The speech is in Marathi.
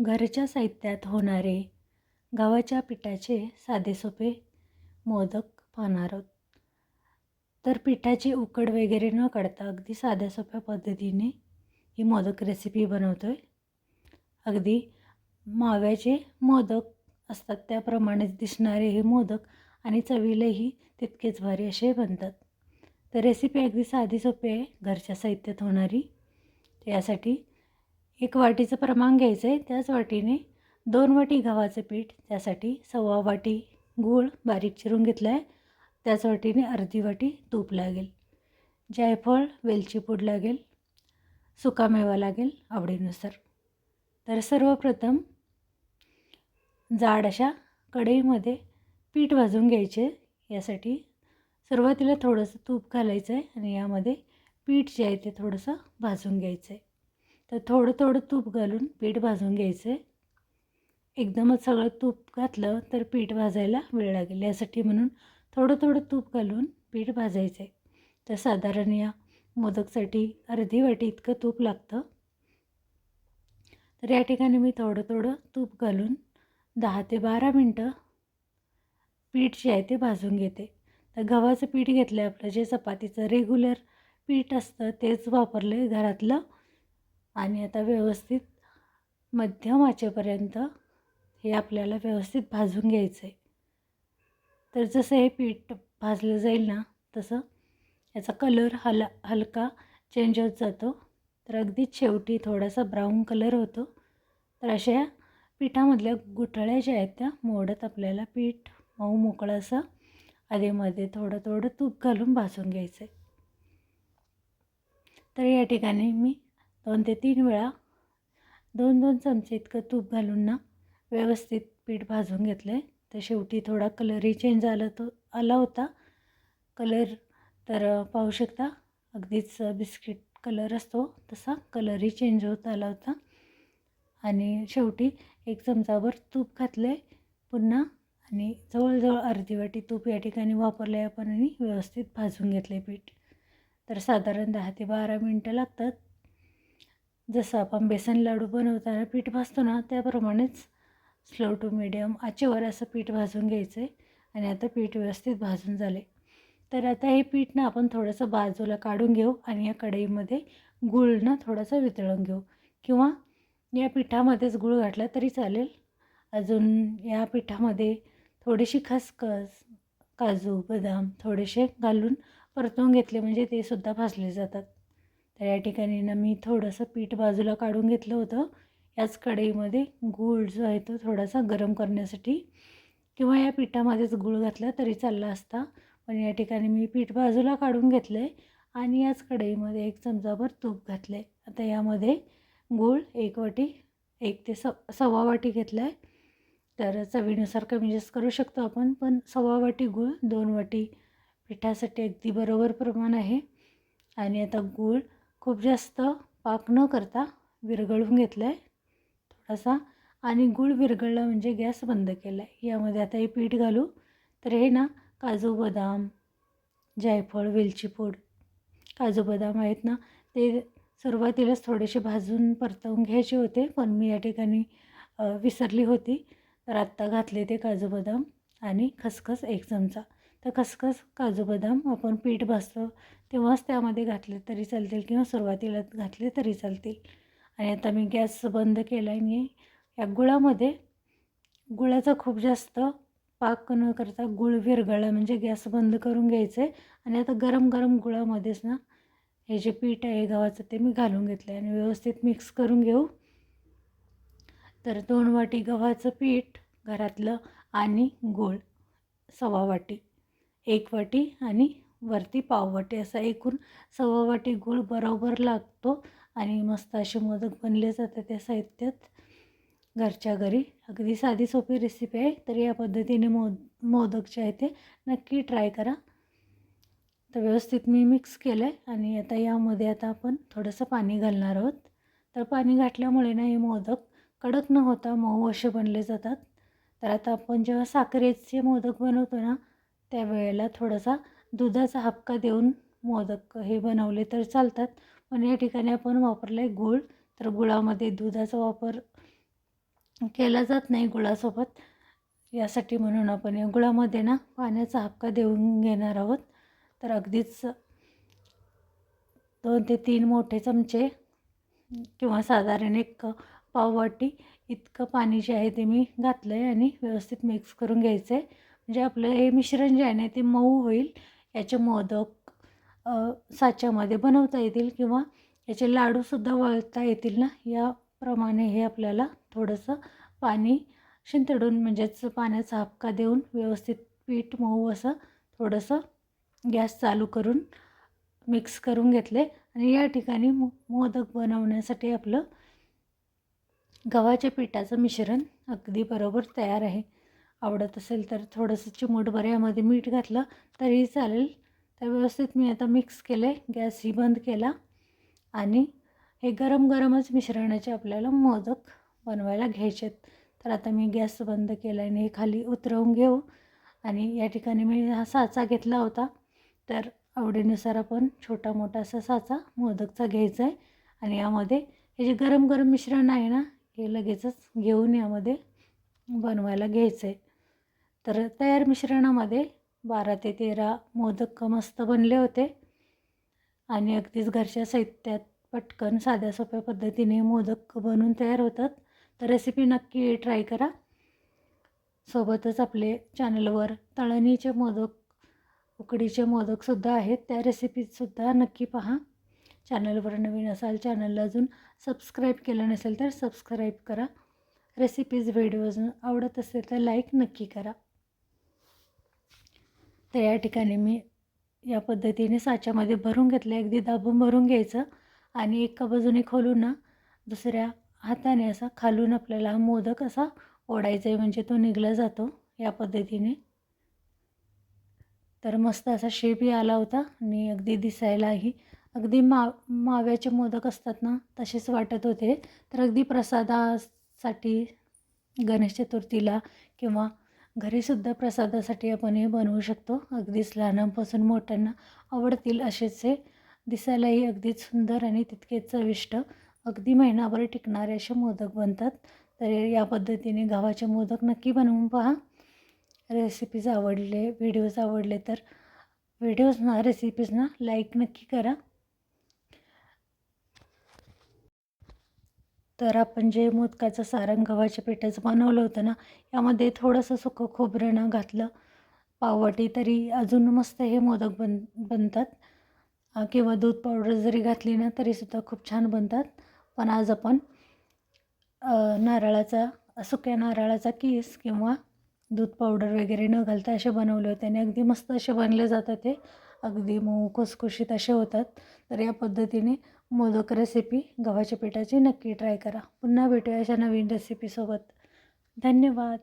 घरच्या साहित्यात होणारे गव्हाच्या पिठाचे साधेसोपे मोदक पाहणार आहोत. तर पिठाची उकड वगैरे न काढता अगदी साध्या सोप्या पद्धतीने ही मोदक रेसिपी बनवतो आहे अगदी माव्याचे मोदक असतात त्याप्रमाणेच दिसणारे हे मोदक आणि चवीलाही तितकेच भारी असे बनतात. तर रेसिपी अगदी साधी सोपी आहे घरच्या साहित्यात होणारी. यासाठी एक वाटीचं प्रमाण घ्यायचं आहे त्याच वाटीने दोन वाटी गव्हाचं पीठ त्यासाठी सव्वा वाटी गूळ बारीक चिरून घेतला आहे त्याच वाटीने अर्धी वाटी तूप लागेल. जायफळ वेलची पूड लागेल. सुकामेवा लागेल आवडीनुसार. तर सर्वप्रथम जाड अशा कढईमध्ये पीठ भाजून घ्यायचे. यासाठी सुरुवातीला थोडंसं तूप घालायचं आहे आणि यामध्ये पीठ जे आहे ते थोडंसं भाजून घ्यायचं आहे तर थोडं थोडं तूप घालून पीठ भाजून घ्यायचं आहे एकदमच सगळं तूप घातलं तर पीठ भाजायला वेळ लागेल. यासाठी म्हणून थोडं थोडं तूप घालून पीठ भाजायचं आहे तर साधारण या मोदकसाठी अर्धी वाटी इतकं तूप लागतं. तर या ठिकाणी मी थोडं थोडं तूप घालून दहा ते बारा मिनटं पीठ जे आहे ते भाजून घेते. तर गव्हाचं पीठ घेतलं आहे आपलं जे चपातीचं रेग्युलर पीठ असतं तेच वापरलं आहे घरातलं. आणि आता व्यवस्थित मध्यम आचेपर्यंत हे आपल्याला व्यवस्थित भाजून घ्यायचं आहे. तर जसं हे पीठ भाजलं जाईल ना तसं याचा कलर हला हलका चेंज होत जातो. तर अगदीच शेवटी थोडासा ब्राऊन कलर होतो. तर अशा पिठामधल्या गुठळ्या ज्या आहेत त्या मोडत आपल्याला पीठ मऊ मोकळं असं आधीमध्ये थोडं थोडं तूप घालून भाजून घ्यायचं आहे. तर या ठिकाणी मी दोन ते तीन वेळा दोन दोन चमचे इतकं तूप घालून ना व्यवस्थित पीठ भाजून घेतलं आहे तर शेवटी थोडा कलरही चेंज आला तो आला होता. कलर तर पाहू शकता. अगदीच बिस्किट कलर असतो तसा. कलरही चेंज होत आला होता. आणि शेवटी एक चमचाभर तूप घातलं आहे पुन्हा. आणि जवळजवळ अर्धी वाटी तूप या ठिकाणी वापरलं आहे आपण आणि व्यवस्थित भाजून घेतलं आहे पीठ. तर साधारण दहा ते बारा मिनटं लागतात. जसं आपण बेसन लाडू बनवताना पीठ भाजतो ना त्याप्रमाणेच स्लो टू मिडियम आचेवर असं पीठ भाजून घ्यायचं आहे आणि आता पीठ व्यवस्थित भाजून झाले तर आता हे पीठ ना आपण थोडंसं बाजूला काढून घेऊ आणि या कढईमध्ये गूळ ना थोडंसं वितळून घेऊ. किंवा या पिठामध्येच गूळ घातला तरी चालेल. अजून या पिठामध्ये थोडीशी खसखस काजू बदाम थोडेसे घालून परतवून घेतले म्हणजे ते सुद्धा भाजले जातात. तर या ठिकाणी ना मी थोडंसं पीठ बाजूला काढून घेतलं होतं. याच कढईमध्ये गूळ जो आहे तो थोडासा गरम करण्यासाठी किंवा या पिठामध्येच गूळ घातला तरी चालला असता. पण या ठिकाणी मी पीठ बाजूला काढून घेतलं आहे आणि याच कढईमध्ये एक चमचाभर तूप घातलं आहे आता यामध्ये गूळ एक वाटी एक ते स सव्वा वाटी घेतला आहे तर चवीनुसार कमी जास्त करू शकतो आपण पण सव्वा वाटी गूळ दोन वाटी पिठासाठी अगदी बरोबर प्रमाण आहे. आणि आता गूळ खूप जास्त पाक न करता विरघळून घेतलं आहे थोडासा. आणि गूळ विरघळला म्हणजे गॅस बंद केला आहे यामध्ये आता हे पीठ घालू. तर हे ना काजू बदाम जायफळ वेलची पूड काजू बदाम आहेत ना ते सुरुवातीलाच थोडेसे भाजून परतवून घ्यायचे होते पण मी या ठिकाणी विसरली होती. तर आत्ता घातले ते काजू बदाम आणि खसखस एक चमचा. तर खसखस काजू बदाम आपण पीठ भाजतो. तेव्हाच त्यामध्ये घातले तरी चालतील किंवा सुरुवातीला घातले तरी चालतील. आणि आता मी गॅस बंद केला आहे मी या गुळामध्ये गुळाचा खूप जास्त पाक न करता गुळ विरघळला म्हणजे गॅस बंद करून घ्यायचं. आहे आणि आता गरम गरम गुळामध्येच ना हे जे पीठ आहे गव्हाचं ते मी घालून घेतलं आहे आणि व्यवस्थित मिक्स करून घेऊ. तर दोन वाटी गव्हाचं पीठ घरातलं आणि गूळ सव्वा वाटी. एक वाटी आणि वरती पाववाटी असा एकूण सव्वा वाटी गूळ बरोबर लागतो आणि मस्त असे मोदक बनले जातात त्या साहित्यात. घरच्या घरी अगदी साधी सोपी रेसिपी आहे तर या पद्धतीने मोद मोदक जे आहे ते नक्की ट्राय करा. तर व्यवस्थित मी मिक्स केलं आहे आणि आता यामध्ये आता आपण थोडंसं पाणी घालणार आहोत. तर पाणी घातल्यामुळे ना हे मोदक कडक न होता मऊ असे बनले जातात. तर आता आपण जेव्हा साखरेचे मोदक बनवतो ना त्यावेळेला थोडासा दुधाचा हपका देऊन मोदक हे बनवले तर चालतात. पण या ठिकाणी आपण वापरलं आहे गूळ. तर गुळामध्ये दुधाचा वापर केला जात नाही गुळासोबत. यासाठी म्हणून आपण या गुळामध्ये ना पाण्याचा हपका देऊन घेणार आहोत. तर अगदीच दोन ते तीन मोठे चमचे किंवा साधारण एक पाववाटी इतकं पाणी जे आहे ते मी घातलं आहे आणि व्यवस्थित मिक्स करून घ्यायचं आहे म्हणजे आपलं हे मिश्रण जे आहे ना ते मऊ होईल. याचे मोदक साच्यामध्ये बनवता येतील किंवा याचे लाडूसुद्धा वळता येतील ना याप्रमाणे हे आपल्याला थोडंसं पाणी शिंतडून म्हणजेच पाण्याचा हपका देऊन व्यवस्थित पीठ मऊ असं थोडंसं गॅस चालू करून मिक्स करून घेतले. आणि या ठिकाणी मो मोदक बनवण्यासाठी आपलं गव्हाच्या पिठाचं मिश्रण अगदी बरोबर तयार आहे. आवडत असेल तर थोडंसं चिमूटभर यामध्ये मीठ घातलं तरीही चालेल. तर व्यवस्थित मी आता मिक्स केलं आहे गॅसही बंद केला आणि हे गरम गरमच मिश्रणाचे आपल्याला मोदक बनवायला घ्यायचे आहेत तर आता मी गॅस बंद केला आणि हे खाली उतरवून घेऊ आणि या ठिकाणी मी हा साचा घेतला होता. तर आवडीनुसार आपण छोटा मोठा असा साचा मोदकचा घ्यायचा आहे आणि यामध्ये हे जे गरम गरम मिश्रण आहे ना हे लगेचच घेऊन यामध्ये बनवायला घ्यायचं आहे तर तयार मिश्रणामध्ये बारा ते तेरा मोदक मस्त बनले होते. आणि अगदीच घरच्या साहित्यात पटकन साध्या सोप्या पद्धतीने मोदक बनवून तयार होतात. तर रेसिपी नक्की ट्राय करा. सोबतच आपले चॅनलवर तळणीचे मोदक उकडीचे मोदकसुद्धा आहेत. त्या रेसिपीजसुद्धा नक्की पहा. चॅनलवर नवीन असाल चॅनलला अजून सबस्क्राईब केलं नसेल तर सबस्क्राईब करा. रेसिपीज व्हिडिओज आवडत असेल तर लाईक नक्की करा. तर या ठिकाणी मी या पद्धतीने साच्यामध्ये भरून घेतलं. अगदी दाबून भरून घ्यायचं आणि एका बाजूने खोलून ना दुसऱ्या हाताने असा खालून आपल्याला मोदक असा ओढायचा आहे म्हणजे तो निघला जातो या पद्धतीने. तर मस्त असा शेपही आला होता आणि अगदी दिसायलाही अगदी मा माव्याचे मोदक असतात ना तसेच वाटत होते. तर अगदी प्रसादासाठी गणेश चतुर्थीला किंवा घरीसुद्धा प्रसादासाठी आपण हे बनवू शकतो. अगदीच लहानांपासून मोठ्यांना आवडतील असेच हे दिसायलाही अगदीच सुंदर आणि तितकेच चविष्ट अगदी महिनाभर टिकणारे असे मोदक बनतात. तर या पद्धतीने गव्हाचे मोदक नक्की बनवून पहा. रेसिपीज आवडले व्हिडिओज आवडले तर व्हिडिओजना रेसिपीजना लाईक नक्की करा. तर आपण जे मोदकाचं सारंग गव्हाच्या पिठाचं बनवलं होतं ना यामध्ये थोडंसं सुकं खोबरं घातलं. पाववाटी तरी अजून मस्त हे मोदक बन बनतात. किंवा दूध पावडर जरी घातली ना तरीसुद्धा खूप छान बनतात. पण आज आपण नारळाचा सुक्या नारळाचा केस किंवा दूध पावडर वगैरे न घालता असे बनवले होते. आणि अगदी मस्त असे बनले जातात ते अगदी मऊ खुसखुशीत असे होतात. तर या पद्धतीने मोदक रेसिपी गव्हाच्या पिठाची नक्की ट्राय करा. पुन्हा भेटूया अशा नवीन रेसिपीसोबत धन्यवाद.